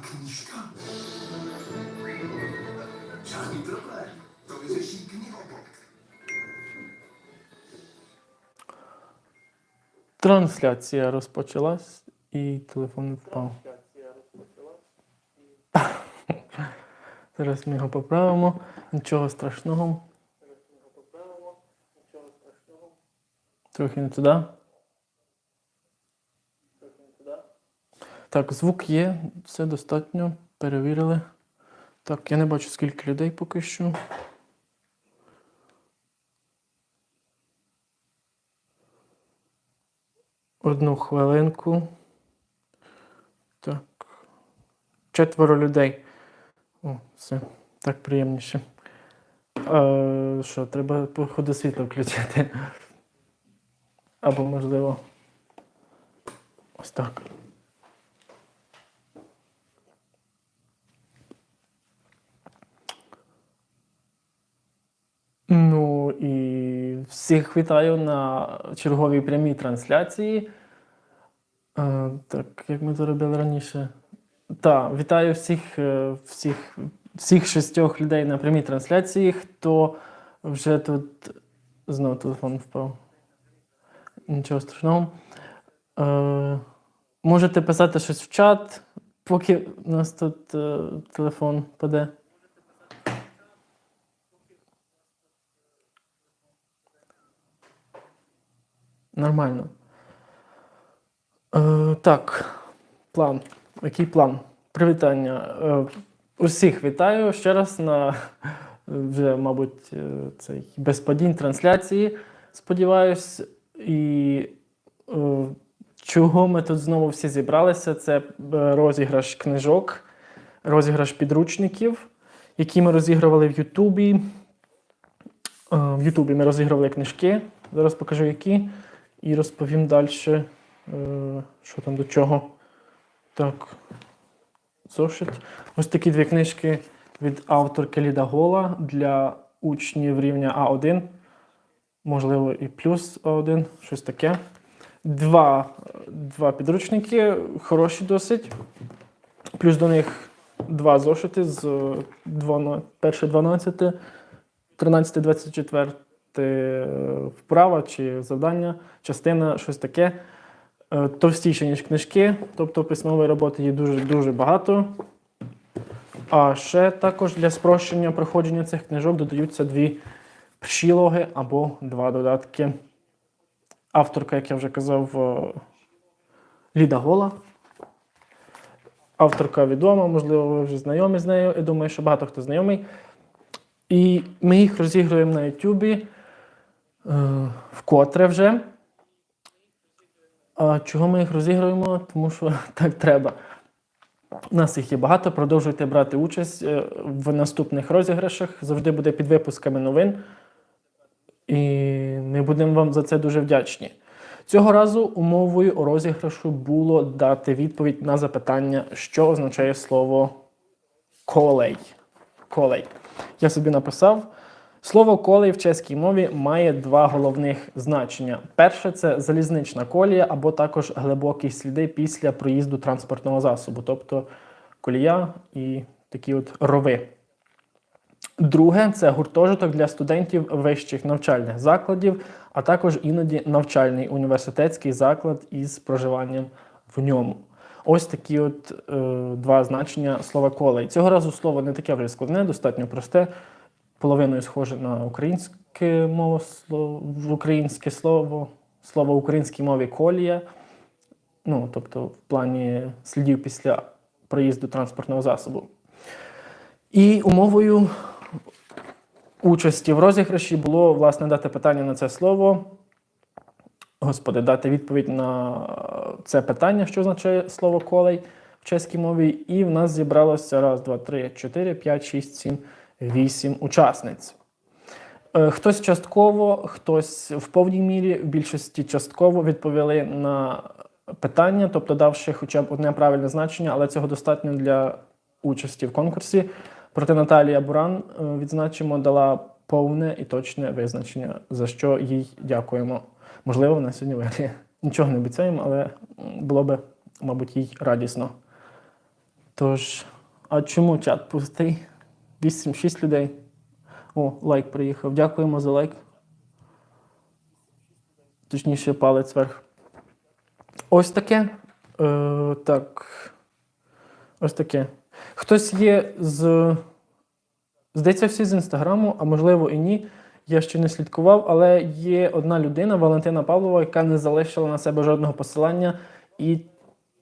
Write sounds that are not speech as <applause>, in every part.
knižka? Žádný problém. To vyřeší knihobok. Трансляція розпочалась і телефон впав. <laughs> Зараз ми його поправимо. Нічого страшного. Трохи не туди. Так, звук є, все достатньо. Перевірили. Так, я не бачу скільки людей поки що. Одну хвилинку. Так. Четверо людей. О, все. Так приємніше. Е, що, треба походу світло включити. Або, можливо. Ось так. Ну і всіх вітаю на черговій прямій трансляції. Е, так, як ми це робили раніше. Так, вітаю всіх, е, всіх, всіх шістьох людей на прямій трансляції. Хто вже тут знову телефон впав. Нічого страшного. Е, можете писати щось в чат, поки у нас тут е, телефон паде. Нормально. Е, так, план. Який план? Привітання. Е, усіх вітаю ще раз на е, вже, мабуть, е, цей без падінь трансляції. Сподіваюсь, і е, чого ми тут знову всі зібралися? Це е, розіграш книжок, розіграш підручників, які ми розігрували в Ютубі. Е, В Ютубі ми розігрували книжки. Зараз покажу які. І розповім далі, е, що там до чого. Так. Зошит. Ось такі дві книжки від авторки Ліда Гола для учнів рівня А1. Можливо, і плюс А1, щось таке. Два, два підручники, хороші досить. Плюс до них два зошити з е, двана- перше 12, 13, 24 е, вправа чи завдання, частина, щось таке. Е, Товстіше, ніж книжки, тобто письмової роботи є дуже-дуже багато. А ще також для спрощення проходження цих книжок додаються дві прилоги або два додатки. Авторка, як я вже казав, е, Ліда Гола. Авторка відома, можливо, ви вже знайомі з нею. Я думаю, що багато хто знайомий. І ми їх розігруємо на Ютубі вкотре вже. А чого ми їх розігруємо? Тому що <laughs> так треба. У нас їх є багато. Продовжуйте брати участь е, в наступних розіграшах. Завжди буде під випусками новин. І ми будемо вам за це дуже вдячні. Цього разу умовою розіграшу було дати відповідь на запитання, що означає слово колей. Колей. Я собі написав. Слово колей в чеській мові має два головних значення. Перше це залізнична колія або також глибокі сліди після проїзду транспортного засобу, тобто колія і такі от рови. Друге це гуртожиток для студентів вищих навчальних закладів, а також іноді навчальний університетський заклад із проживанням в ньому. Ось такі от е, два значення слова колей. Цього разу слово не таке вже складне, достатньо просте, половиною схоже на українське слово, в українське слово, слово в українській мові колія. Ну, тобто, в плані слідів після проїзду транспортного засобу. І умовою участі в розіграші було власне дати питання на це слово. Господи, дати відповідь на це питання, що означає слово колей в чеській мові. І в нас зібралося раз, два, три, чотири, п'ять, шість, сім, вісім учасниць. Е, Хтось частково, хтось в повній мірі, в більшості частково відповіли на питання, тобто давши хоча б одне правильне значення, але цього достатньо для участі в конкурсі. Проте Наталія Буран е, відзначимо, дала повне і точне визначення, за що їй дякуємо. Можливо, вона сьогодні виграє. Нічого не обіцяємо, але було би, мабуть, їй радісно. Тож, а чому чат пустий? 8-6 людей. О, лайк приїхав. Дякуємо за лайк. Точніше, палець вверх. Ось таке. Е, так. Ось таке. Хтось є з. Здається, всі з інстаграму, а можливо і ні. Я ще не слідкував, але є одна людина, Валентина Павлова, яка не залишила на себе жодного посилання і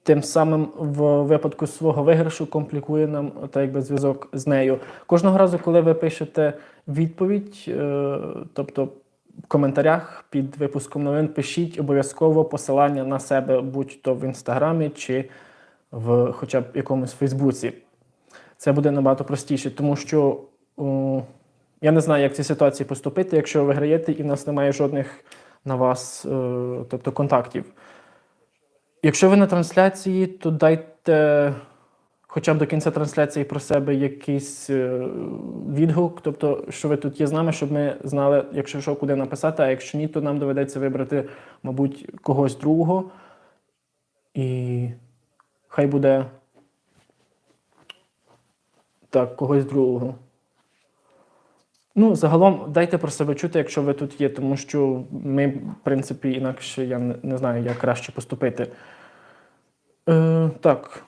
тим самим в випадку свого виграшу комплікує нам так якби зв'язок з нею. Кожного разу, коли ви пишете відповідь, е, тобто в коментарях під випуском новин пишіть обов'язково посилання на себе, будь-то в інстаграмі чи в хоча б якомусь Фейсбуці. Це буде набагато простіше, тому що о, я не знаю, як в цій ситуації поступити, якщо ви виграєте і в нас немає жодних на вас е, тобто, контактів. Якщо ви на трансляції, то дайте хоча б до кінця трансляції про себе якийсь е, відгук, тобто, що ви тут є з нами, щоб ми знали, якщо що, куди написати, а якщо ні, то нам доведеться вибрати, мабуть, когось другого. І хай буде так, когось другого. Ну, загалом дайте про себе чути, якщо ви тут є, тому що ми, в принципі, інакше я не, знаю, як краще поступити. Е, так.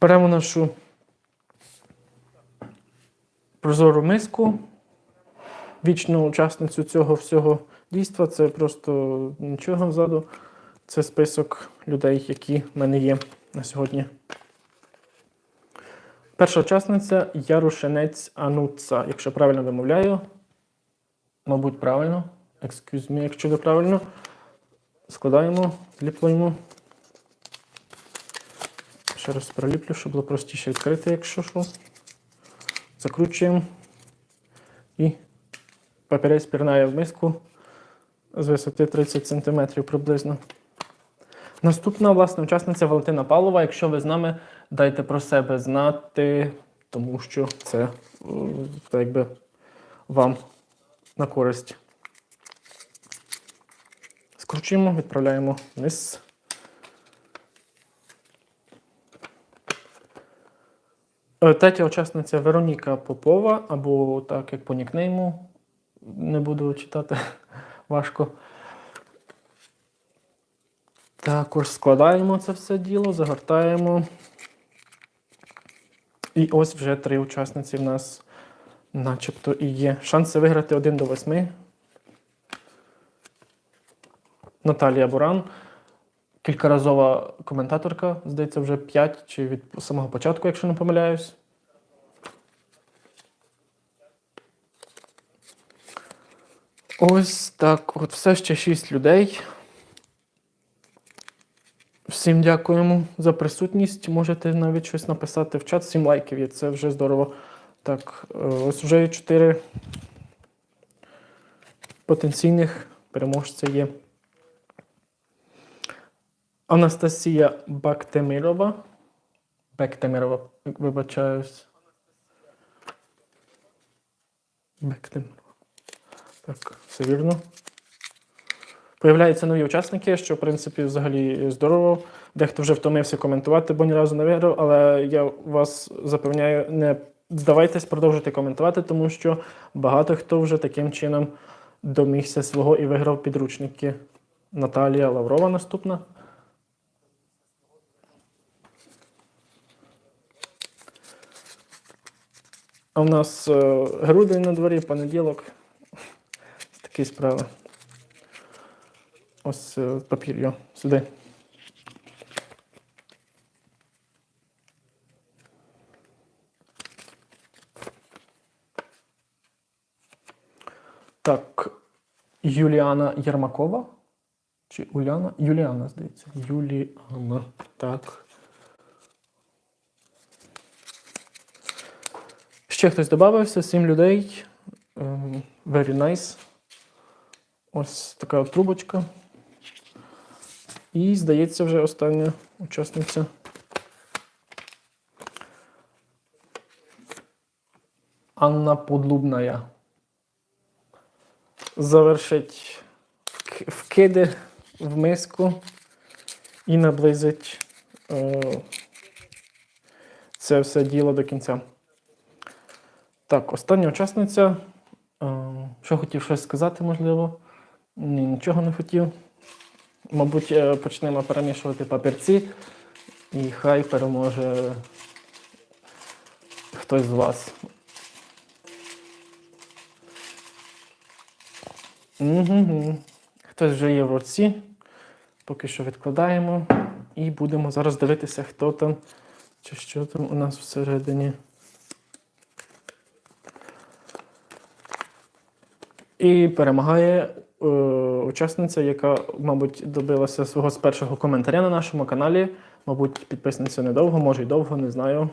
Беремо нашу прозору миску. Вічну учасницю цього всього дійства. Це просто нічого ззаду. Це список людей, які в мене є на сьогодні. Перша учасниця Ярушенець Ануца, якщо правильно вимовляю. Мабуть, правильно. Excuse me, якщо не правильно. Складаємо, зліплюємо. Ще раз проліплю, щоб було простіше відкрити, якщо що. Закручуємо. І папірець пірнає в миску з висоти 30 см приблизно. Наступна власне учасниця Валентина Павлова. Якщо ви з нами, дайте про себе знати, тому що це е, так якби вам на користь. Скручуємо, відправляємо вниз. Е, Третя учасниця Вероніка Попова, або так як по нікнейму, не буду читати <laughs> важко. Також складаємо це все діло, загортаємо. І ось вже три учасниці в нас начебто і є. Шанси виграти 1 до 8. Наталія Буран. Кількаразова коментаторка, здається, вже 5 чи від самого початку, якщо не помиляюсь. Ось так. От все ще 6 людей. Всім дякуємо за присутність. Можете навіть щось написати в чат. Сім лайків є, це вже здорово. Так, е, ось вже 4 потенційних переможця є. Анастасія Бактемирова. Бектемирова, вибачаюсь. Бектемирова. Так, все вірно. Появляються нові учасники, що, в принципі, взагалі здорово. Дехто вже втомився коментувати, бо ні разу не виграв, але я вас запевняю, не здавайтесь, продовжуйте коментувати, тому що багато хто вже таким чином домігся свого і виграв підручники. Наталія Лаврова наступна. А в нас е, грудень на дворі, понеділок. Такі справи. Ось е, папір його сюди. Так, Юліана Єрмакова. Чи Уляна? Юліана, здається. Юліана. Так. Ще хтось додався, сім людей. Ем, Very nice. Ось така от трубочка. І, здається, вже остання учасниця. Анна Подлубная. Завершить вк- вкиди в миску і наблизить е, це все діло до кінця. Так, остання учасниця. Е, Що хотів щось сказати, можливо? Ні, нічого не хотів. Мабуть, е, почнемо перемішувати папірці, і хай переможе хтось з вас. Угу. Хтось вже є в руці. Поки що відкладаємо. І будемо зараз дивитися, хто там чи що там у нас всередині. І перемагає е, учасниця, яка, мабуть, добилася свого з першого коментаря на нашому каналі. Мабуть, підписниця недовго, може й довго, не знаю.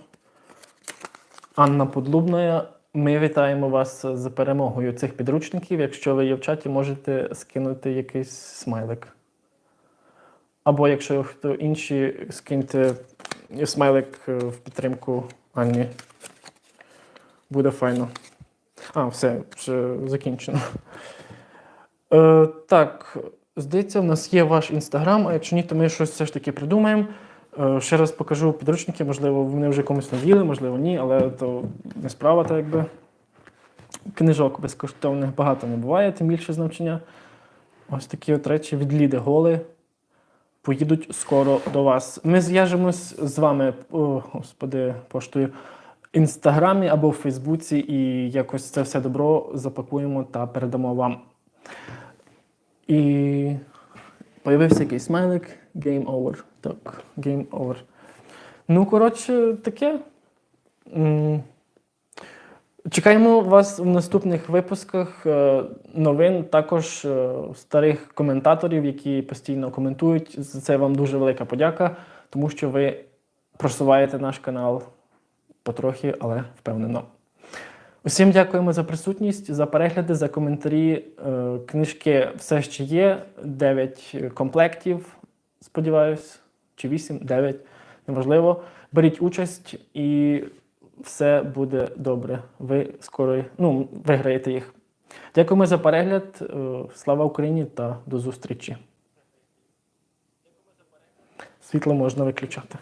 Анна Подлубна. Ми вітаємо вас з перемогою цих підручників. Якщо ви є в чаті, можете скинути якийсь смайлик. Або якщо хто інші, скиньте смайлик е, в підтримку Анні. Буде файно. А, все, вже закінчено. Е, так, здається, в нас є ваш інстаграм, а якщо ні, то ми щось все ж таки придумаємо. Е, ще раз покажу підручники, можливо, вони вже комусь наділи, можливо, ні, але то не справа, так якби. Книжок безкоштовних багато не буває, тим більше з навчання. Ось такі от речі від Ліди Голи. Поїдуть скоро до вас. Ми зв'яжемось з вами, о, господи, поштою, інстаграмі або в Фейсбуці, і якось це все добро запакуємо та передамо вам. І появився якийсь смайлик. Game over. Так, game over. Ну, коротше, таке. Чекаємо вас в наступних випусках е, новин, також е, старих коментаторів, які постійно коментують. За це вам дуже велика подяка, тому що ви просуваєте наш канал потрохи, але впевнено. Усім дякуємо за присутність, за перегляди, за коментарі. Е, Книжки все ще є. 9 комплектів, сподіваюсь, чи 8, 9, неважливо. Беріть участь і все буде добре. Ви скоро ну, виграєте їх. Дякуємо за перегляд. Е, Слава Україні та до зустрічі. Світло можна виключати.